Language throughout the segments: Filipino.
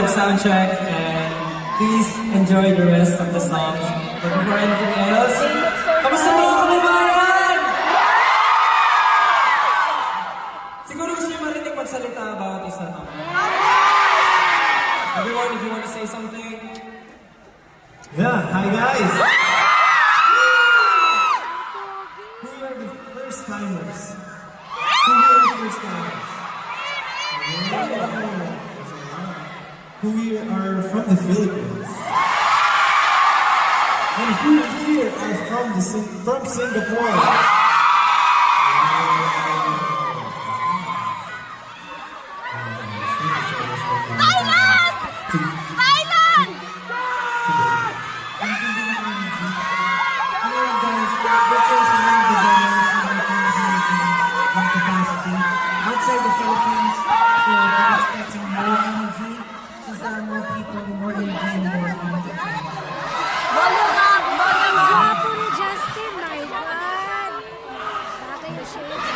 live sound check and please enjoy the rest of the songs. But before anything else, kamusta mga kababayan? Siguro gusto niyo marinig magsalita bawat isa? Everyone, if you want to say something, Yeah, hi guys! Who are the first timers? Who are the first timers? Who here are from the Philippines? And who here are from the Sing- from Singapore? Thailand! Hello guys, this is one of the demos na may pinag-iitin on capacity outside the Philippines. So I'm expecting more there are more people, more and more! Gwapo ni Justin, my God! Bagay yung shades.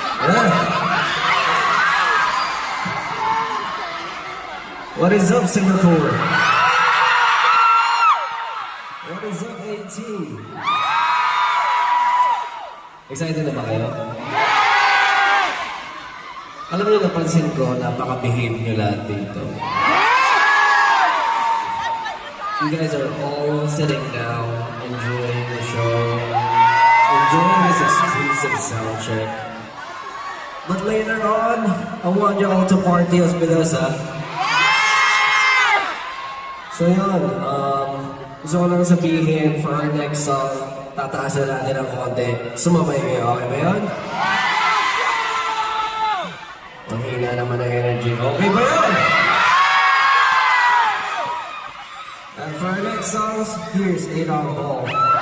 What is up, Singapore? What is up, AT? Excited na ba kayo? Alam niyo, napansin ko, napaka-behave niyo lahat dito. You guys are all sitting down, enjoying the show, enjoying this exclusive sound check. But later on, I want you all to party us with us, ha? So yun, um, gusto ko lang sabihin for our next song, tataasan natin ng konti. Sumabay kayo, okay ba yun? Ang hina naman ng energy. Okay ba yun? Songs, here's 8 on Ball.